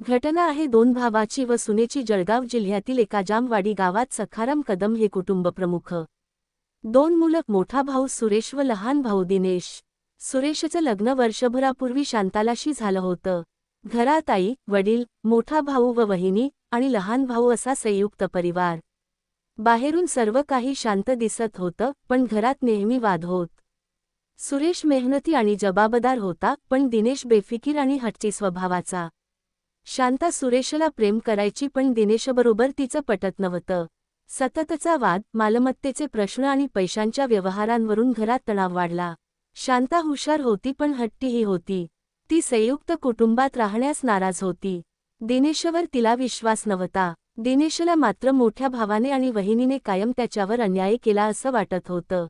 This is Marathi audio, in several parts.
घटना आहे दोन भावाची व सुनेची जळगाव जिल्ह्यातील एका जामवाडी गावात सखाराम कदम हे कुटुंब प्रमुख. दोन मुलं मोठा भाऊ सुरेश व लहान भाऊ दिनेश. सुरेशचं लग्न वर्षभरापूर्वी शांतालाशी झालं होतं. घरात आई वडील मोठा भाऊ व वहिनी आणि लहान भाऊ असा संयुक्त परिवार. बाहेरून सर्व काही शांत दिसत होतं पण घरात नेहमी वाद होत. सुरेश मेहनती आणि जबाबदार होता पण दिनेश बेफिकीर आणि हटची स्वभावाचा. शांता सुरेशला प्रेम करायची पण दिनेशबरोबर तिचं पटत नव्हतं. सततचा वाद मालमत्तेचे प्रश्न आणि पैशांच्या व्यवहारांवरून घरात तणाव वाढला. शांता हुशार होती पण हट्टीही होती. ती संयुक्त कुटुंबात राहण्यास नाराज होती. दिनेशवर तिला विश्वास नव्हता. दिनेशला मात्र मोठ्या भावाने आणि वहिनीने कायम त्याच्यावर अन्याय केला असं वाटत होतं.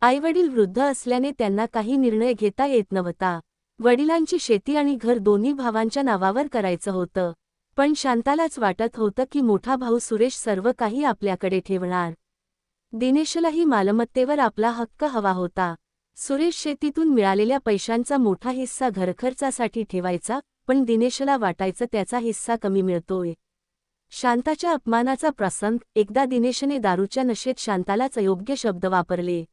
आईवडील वृद्ध असल्याने त्यांना काही निर्णय घेता येत नव्हता. वडिलांची शेती आणि घर दोन्ही भावांच्या नावावर करायचं होतं. पण शांतालाच वाटत होतं की मोठा भाऊ सुरेश सर्व काही आपल्याकडे ठेवणार. दिनेशलाही मालमत्तेवर आपला हक्क हवा होता. सुरेश शेतीतून मिळालेल्या पैशांचा मोठा हिस्सा घरखर्चासाठी ठेवायचा पण दिनेशला वाटायचं त्याचा हिस्सा कमी मिळतोय. शांताच्या अपमानाचा प्रसंग एकदा दिनेशने दारूच्या नशेत शांतालाच अयोग्य शब्द वापरले.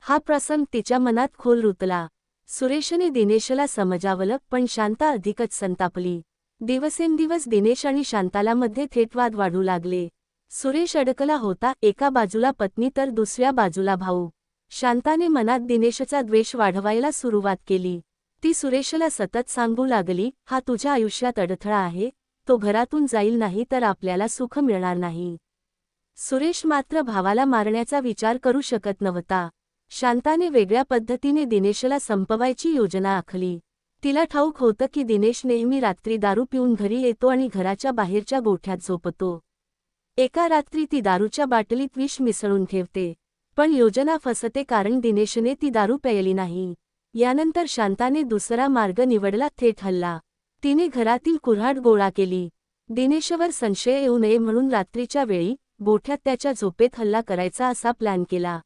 हा प्रसंग तिच्या मनात खोल रुतला. सुरेशने दिनेशला समजावलं पण शांता अधिकच संतापली. दिवसेंदिवस दिनेश आणि शांतालामध्ये थेट वाद वाढू लागले. सुरेश अडकला होता एका बाजूला पत्नी तर दुसऱ्या बाजूला भाऊ. शांताने मनात दिनेशचा द्वेष वाढवायला सुरुवात केली. ती सुरेशला सतत सांगू लागली हा तुझ्या आयुष्यात अडथळा आहे तो घरातून जाईल नाही तर आपल्याला सुख मिळणार नाही सुरेश मात्र भावाला मारण्याचा विचार करू शकत नव्हता. शांताने वेगळ्या पद्धतीने दिनेशला संपवायची योजना आखली. तिला ठाऊक होतं की दिनेश नेहमी रात्री दारू पिऊन घरी येतो आणि घराच्या बाहेरच्या गोठ्यात झोपतो. एका रात्री ती दारूच्या बाटलीत विष मिसळून ठेवते पण योजना फसते कारण दिनेशने ती दारू प्यायली नाही. यानंतर शांताने दुसरा मार्ग निवडला थेट हल्ला. तिने घरातील कुऱ्हाड गोळा केली. दिनेशवर संशय येऊ नये म्हणून रात्रीच्या वेळी गोठ्यात त्याच्या झोपेत हल्ला करायचा असा प्लॅन केला.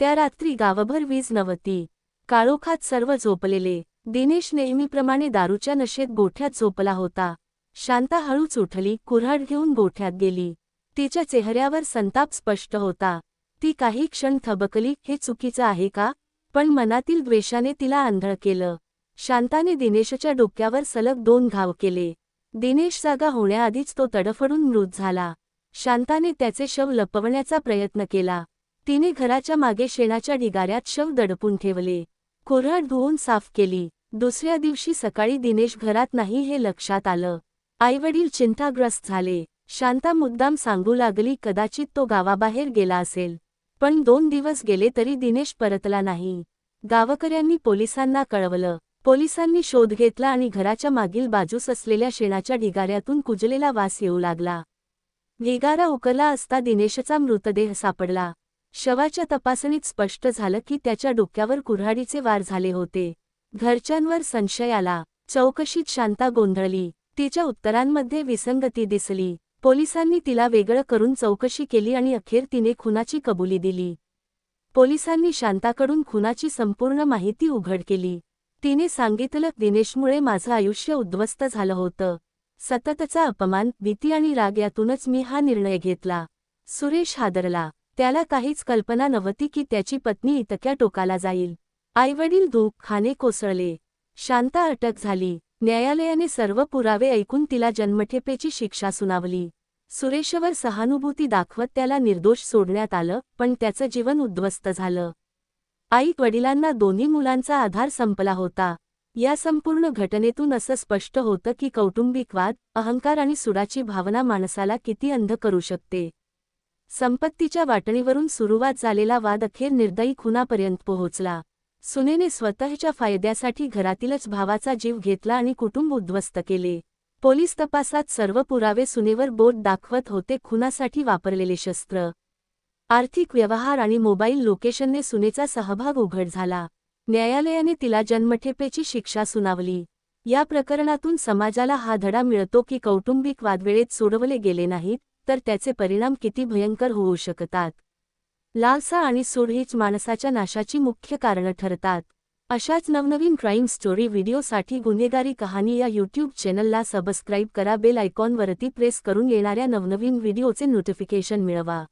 त्या रात्री गावभर वीज नव्हती. काळोखात सर्व झोपलेले. दिनेश नेहमीप्रमाणे दारूच्या नशेत गोठ्यात झोपला होता. शांता हळूच उठली कुऱ्हाड घेऊन गोठ्यात गेली. तिच्या चेहऱ्यावर संताप स्पष्ट होता. ती काही क्षण थबकली हे चुकीचं आहे का? पण मनातील द्वेषाने तिला आंधळ केलं. शांताने दिनेशच्या डोक्यावर सलग दोन घाव केले. दिनेश जागा होण्याआधीच तो तडफडून मृत झाला. शांताने त्याचे शव लपवण्याचा प्रयत्न केला. तिने घराच्या मागे शेणाच्या ढिगाऱ्यात शव दडपून ठेवले. कोरड धुवून साफ केली. दुसऱ्या दिवशी सकाळी दिनेश घरात नाही हे लक्षात आलं. आईवडील चिंताग्रस्त झाले. शांता मुद्दाम सांगू लागली कदाचित तो गावाबाहेर गेला असेल. पण दोन दिवस गेले तरी दिनेश परतला नाही. गावकऱ्यांनी पोलिसांना कळवलं. पोलिसांनी शोध घेतला आणि घराच्या मागील बाजूस असलेल्या शेणाच्या ढिगाऱ्यातून कुजलेला वास येऊ लागला. ढिगारा उकला असता दिनेशचा मृतदेह सापडला. शवाच्या तपासणीत स्पष्ट झालं की त्याच्या डोक्यावर कुऱ्हाडीचे वार झाले होते. घरच्यांवर संशय आला. चौकशीत शांता गोंधळली. तिच्या उत्तरांमध्ये विसंगती दिसली. पोलिसांनी तिला वेगळं करून चौकशी केली आणि अखेर तिने खुनाची कबुली दिली. पोलिसांनी शांताकडून खुनाची संपूर्ण माहिती उघड केली. तिने सांगितलं दिनेशमुळे माझं आयुष्य उद्ध्वस्त झालं होतं. सततचा अपमान भीती आणि राग यातूनच मी हा निर्णय घेतला. सुरेश हादरला. त्याला काहीच कल्पना नव्हती की त्याची पत्नी इतक्या टोकाला जाईल. आईवडील धूप खाने कोसळले. शांता अटक झाली. न्यायालयाने सर्व पुरावे ऐकून तिला जन्मठेपेची शिक्षा सुनावली. सुरेशवर सहानुभूती दाखवत त्याला निर्दोष सोडण्यात आलं पण त्याचं जीवन उद्ध्वस्त झालं. आई वडिलांना दोन्ही मुलांचा आधार संपला होता. या संपूर्ण घटनेतून असं स्पष्ट होतं की कौटुंबिक वाद अहंकार आणि सुडाची भावना माणसाला किती अंध करू शकते. संपत्तीच्या वाटणीवरून सुरुवात झालेला वाद अखेर निर्दयी खुनापर्यंत पोहोचला. सुनेने स्वतःच्या फायद्यासाठी घरातीलच भावाचा जीव घेतला आणि कुटुंब उद्ध्वस्त केले. पोलीस तपासात सर्व पुरावे सुनेवर बोट दाखवत होते खुनासाठी वापरलेले शस्त्र. आर्थिक व्यवहार आणि मोबाईल लोकेशनने सुनेचा सहभाग उघड झाला. न्यायालयाने तिला जन्मठेपेची शिक्षा सुनावली. या प्रकरणातून समाजाला हा धडा मिळतो की कौटुंबिक वादवेळेत सोडवले गेले नाहीत तर त्याचे परिणाम किती भयंकर होऊ शकतात? लालसा आणि सूड हीच माणसाच्या नाशाची मुख्य कारणं ठरतात. अशाच नवनवीन क्राईम स्टोरी व्हिडिओसाठी गुन्हेगारी कहाणी या यूट्यूब चॅनलला सबस्क्राईब करा बेल आयकॉनवरती प्रेस करून येणाऱ्या नवनवीन व्हिडिओचे नोटिफिकेशन मिळवा.